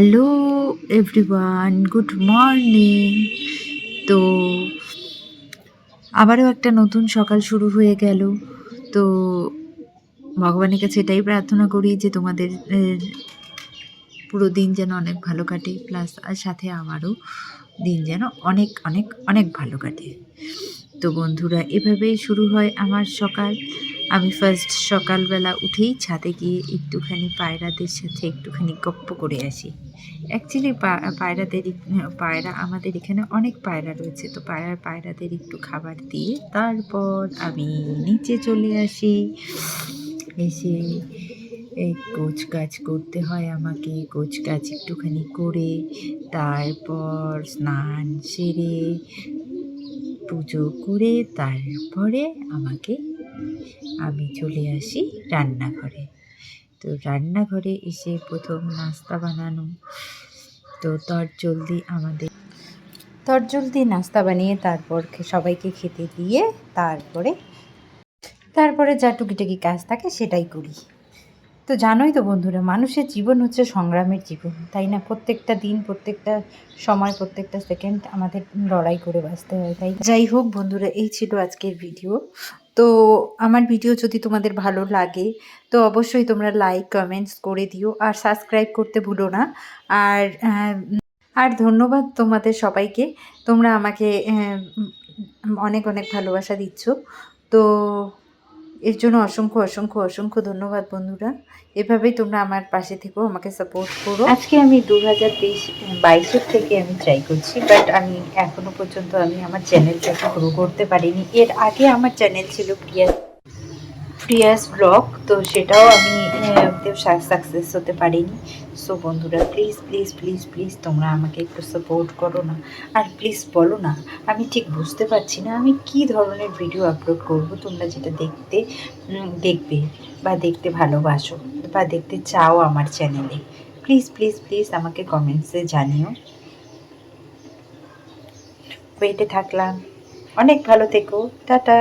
Hello everyone good morning তো আবারও একটা নতুন সকাল শুরু হয়ে গেল। তো ভগবানের কাছে এটাই প্রার্থনা করি যে তোমাদের পুরো দিন যেন অনেক ভালো কাটে প্লাস সাথে আমারও দিন যেন অনেক অনেক অনেক ভালো কাটে। তো বন্ধুরা, এভাবেই শুরু হয় আমার সকাল। আমি ফার্স্ট সকালবেলা উঠেই ছাদে গিয়ে একটুখানি পায়রাদের সাথে একটুখানি গপ্প করে আসি। অ্যাকচুয়ালি পায়রাদের পায়রা, আমাদের এখানে অনেক পায়রা রয়েছে। তো পায়রা, পায়রাদের একটু খাবার দিয়ে তারপর আমি নিচে চলে আসি। এসে এই কোচ কাজ করতে হয় আমাকে। কোচ কাজ একটুখানি করে তারপর স্নান সেরে পুজো করে তারপরে আমাকে আমি চলে আসি রান্নাঘরে। তো রান্নাঘরে এসে প্রথম নাস্তা বানানো। তো জলদি আমাদের জলদি নাস্তা বানিয়ে তারপর সবাইকে খেতে দিয়ে তারপরে তারপরে যা টুকিটাকি কাজ থাকে সেটাই করি। তো জানোই তো বন্ধুরা, মানুষের জীবন হচ্ছে সংগ্রামের জীবন, তাই না? প্রত্যেকটা দিন, প্রত্যেকটা সময়, প্রত্যেকটা সেকেন্ড আমাদের লড়াই করে বাঁচতে হয়, তাই যাই হোক বন্ধুরা, এই ছিল আজকের ভিডিও। তো আমার ভিডিও যদি তোমাদের ভালো লাগে, তো অবশ্যই তোমরা লাইক কমেন্টস করে দিও আর সাবস্ক্রাইব করতে ভুলো না। আর আর ধন্যবাদ তোমাদের সবাইকে। তোমরা আমাকে অনেক অনেক ভালোবাসা দিচ্ছ। তো এর জন্য অসংখ্য অসংখ্য অসংখ্য ধন্যবাদ বন্ধুরা। এভাবেই তোমরা আমার পাশে থেকেও আমাকে সাপোর্ট করো। আজকে আমি দু হাজার তেইশ বাইশের থেকে আমি ট্রাই করছি বাট আমি এখনও পর্যন্ত আমি আমার চ্যানেলটাকে গ্রো করতে পারিনি। এর আগে আমার চ্যানেল ছিল প্রিয়া প্রিয়াস ব্লগ তো সেটাও আমি সাকসেস হতে পারিনি। সো বন্ধুরা প্লিজ প্লিজ প্লিজ প্লিজ তোমরা আমাকে একটু সাপোর্ট করো না। আর প্লিজ বলো না, আমি ঠিক বুঝতে পারছি না আমি কি ধরনের ভিডিও আপলোড করব, তোমরা যেটা দেখতে দেখবে বা দেখতে ভালোবাসো বা দেখতে চাও আমার চ্যানেলে প্লিজ প্লিজ প্লিজ আমাকে কমেন্টসে জানিও। ওয়েটে থাকলাম। অনেক ভালো থেকো। টাটা।